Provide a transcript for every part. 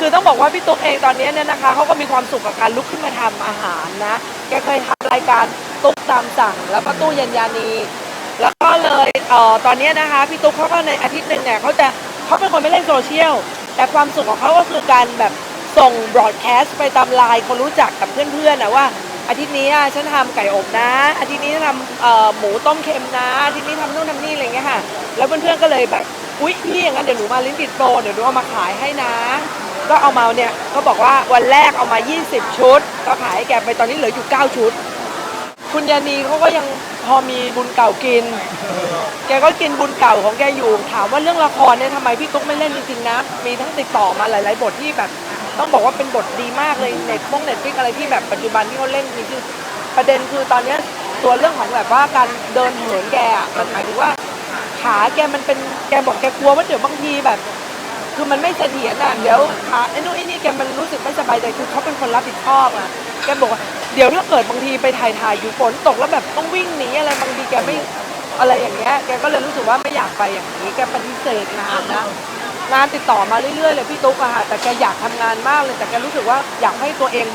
คือต้องบอกว่าพี่ตุ๊กเองตอนนี้เนี่ยนะคะเขาก็มีความสุขกับการลุกขึ้นมาทำอาหารนะ แกเคยทำรายการตุ๊กตามสั่ง แล้วก็ตู้เย็นยานี แล้วก็เลยเอ่อตอนนี้นะคะพี่ตุ๊กเขาก็ในอาทิตย์หนึ่งเนี่ยเขาจะเขาเป็นคนไม่เล่นโซเชียล แต่ความสุขของเขาก็คือการแบบส่งบรอดแคสต์ไปตามไลน์คนรู้จักกับเพื่อนๆนะว่าอาทิตย์นี้ฉันทำไก่อบนะ อาทิตย์นี้ทำหมูต้มเค็มนะ อาทิตย์นี้ทำนู่นทำนี่อะไรเงี้ยค่ะ แล้วเพื่อนๆก็เลยแบบ อุ๊ยพี่อย่างนั้นเดี๋ยวหนูมาลิ้นติดโปรเดี๋ยวหนูเอามาขายให้นะ ก็เอามาเนี่ยก็บอกว่าวันแรกเอามา 20 ชุด ก็ขายแกไปตอนนี้เหลืออยู่ 9 ชุด คุณยานีเขาก็ยังพอมีบุญเก่ากิน แกก็กินบุญเก่าของแกอยู่ ถามว่าเรื่องละครเนี่ยทำไมพี่ตุ๊กไม่เล่นจริงๆนะ มีทั้งติดต่อมาหลาย ๆ บทที่แบบ ต้องบอกว่าเป็นบทดีมากเลยเน็ตพวกเน็ตฟิกอะไรที่แบบปัจจุบันที่เขาเล่นมีชื่อประเด็นคือตอนเนี้ยตัวเรื่องของแบบว่าการเดินเหินแกอะมันหมายถึงว่าขาแกมันเป็นแกบอกแกกลัวว่าเดี๋ยวบางทีแบบ คือมันไม่เสถียรอะเดี๋ยวขาไอ้นู่นไอ้นี่แกมันรู้สึกไม่สบายใจคือเขาเป็นคนรับผิดชอบอะแกบอกว่าเดี๋ยวถ้าเกิดบางทีไปถ่ายถ่ายอยู่ฝนตกแล้วแบบต้องวิ่งหนีอะไรบางทีแกไม่อะไรอย่างเงี้ยแกก็เลยรู้สึกว่าไม่อยากไปอย่างนี้แกปฏิเสธงานนะงานติดต่อมาเรื่อยๆเลยพี่ตุ๊กอะค่ะแต่แกอยากทำงานมากเลยแต่แกรู้สึกว่าอยากให้ตัวเอง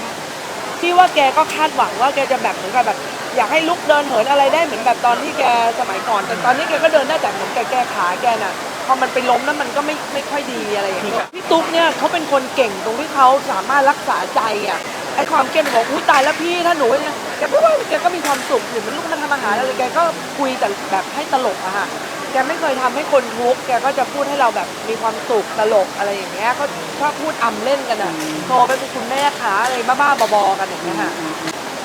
ที่ว่าแกก็คาดหวังว่าแกจะแบบเหมือนกับแบบ อยากให้ลุกเดินเหินอะไรได้เหมือนแบบตอนที่แกสมัยก่อน แต่ตอนนี้แกก็เดินได้แต่เหมือนแกแกขาแกน่ะพอมันไปล้มแล้วมันก็ไม่ไม่ค่อยดีอะไรอย่างเงี้ยพี่ตุ๊กเนี่ยเขาเป็นคนเก่งตรงที่เขาสามารถรักษาใจอะไอ้ความเก่งบอกอุ้ยตายแล้วพี่ถ้าหนูเนี่ยแกพูดว่าแกก็มีความสุขอยู่มันลุกมาทำอาหารอะไรแกก็คุยแต่แบบให้ตลกอะค่ะแกไม่เคยทำให้คนทุกข์แกก็จะพูดให้เราแบบมีความสุขตลกอะไรอย่างเงี้ยก็ชอบพูดอำเล่นกันอะโทรไปเป็นคุณแม่ขาอะไรบ้าๆบอๆกันอย่างเงี้ยค่ะ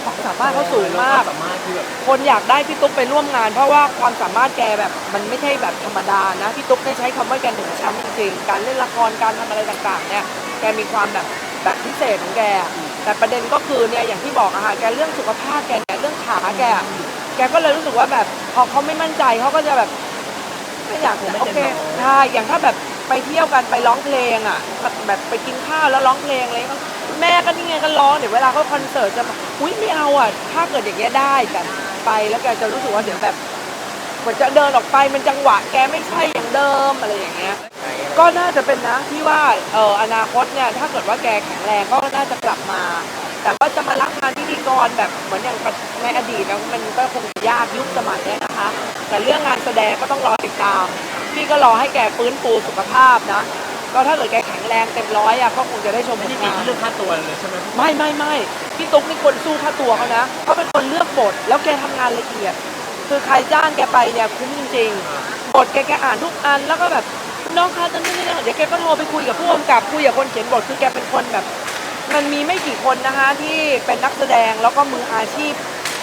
ความสามารถเขาสูงมากสามารถคือแบบคนอยากได้พี่ตุ๊กไปร่วมงาน เพราะว่าความสามารถแกแบบมันไม่ใช่แบบธรรมดานะพี่ตุ๊กได้ใช้คำว่าแกถึงชั้นจริงๆการเล่นละครการทำอะไรต่างๆ เนี่ยแกมีความแบบแบบพิเศษของแก แต่ประเด็นก็คือเนี่ยอย่างที่บอกอะค่ะแกเรื่องสุขภาพแกเนี่ยเรื่องขาแก แกก็เลยรู้สึกว่าแบบพอเขาไม่มั่นใจเขาก็จะแบบ ไม่อยากโอเคใช่อย่างถ้าแบบไปเที่ยวกันไปร้องเพลงอะแบบไปกินข้าวแล้วร้องเพลงอะไรก็แม่ก็นี่ไงก็ร้องเดี๋ยวเวลาเขาคอนเสิร์ตจะอุ้ยไม่เอาอะถ้าเกิดอย่างเงี้ยได้แต่ไปแล้วแกจะรู้สึกว่าเดี๋ยวแบบเหมือนจะเดินออกไปมันจังหวะแกไม่ใช่อย่างเดิมอะไรอย่างเงี้ย ก็น่าจะเป็นนะที่ว่าเอออนาคตเนี่ยถ้าเกิดว่าแกแข็งแรงก็น่าจะกลับมา แต่ว่าจะมารับงานพิธีกรแบบเหมือนอย่างในอดีตนะมันก็คงยากยุคสมัยเนี้ยนะคะ แต่เรื่องงานแสดงก็ต้องรอติดตาม พี่ก็รอให้แกฟื้นฟูสุขภาพนะ ก็ถ้าเกิดแกแข็งแรงเต็มร้อยอะก็คงจะได้ชมผไม่ลได้ติดงาน ที่เรื่องค่าตัวเลยใช่ไหมไม่ไม่ไม่พี่ตุ๊กนี่คนสู้ค่าตัวเขานะเขาเป็นคนเลือกบทแล้วแกทำงานละเอียด คือใครจ้างแกไปเนี่ยคุ้มจริงๆบทแกแกอ่านทุกอันแล้วก็แบบน้องคะตอนนี้เดี๋ยวแกก็โทรไปคุยกับผู้กำกับคุยกับคนเขียนบทคือแกเป็นคนแบบ มันมีไม่กี่คนนะคะที่เป็นนักแสดงแล้วก็มืออาชีพ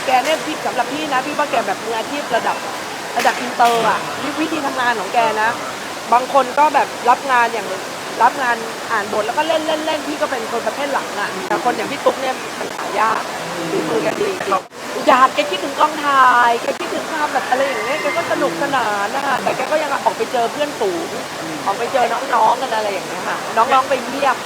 แกเนี่ยพี่สำหรับพี่นะพี่ว่าแกแบบมืออาชีพระดับ ระดับอินเตอร์อะวิธีทำงานของแกนะ บางคนก็แบบรับงานอย่างรับงานอ่านบทแล้วก็เล่นเล่นเล่นพี่ก็เป็นคนประเภทหลังอะแต่คนอย่างพี่ตุ๊กเนี่ยมันหายากฝีมือแกดีอยากแกคิดถึงกองถ่ายแกคิดถึงความแบบอะไรอย่างเงี้ยแกก็สนุกสนานนะคะแต่แกก็ยังออกไปเจอเพื่อนฝูงออกไปเจอน้องๆกันอะไรอย่างเงี้ยค่ะน้องๆไปเยี่ยม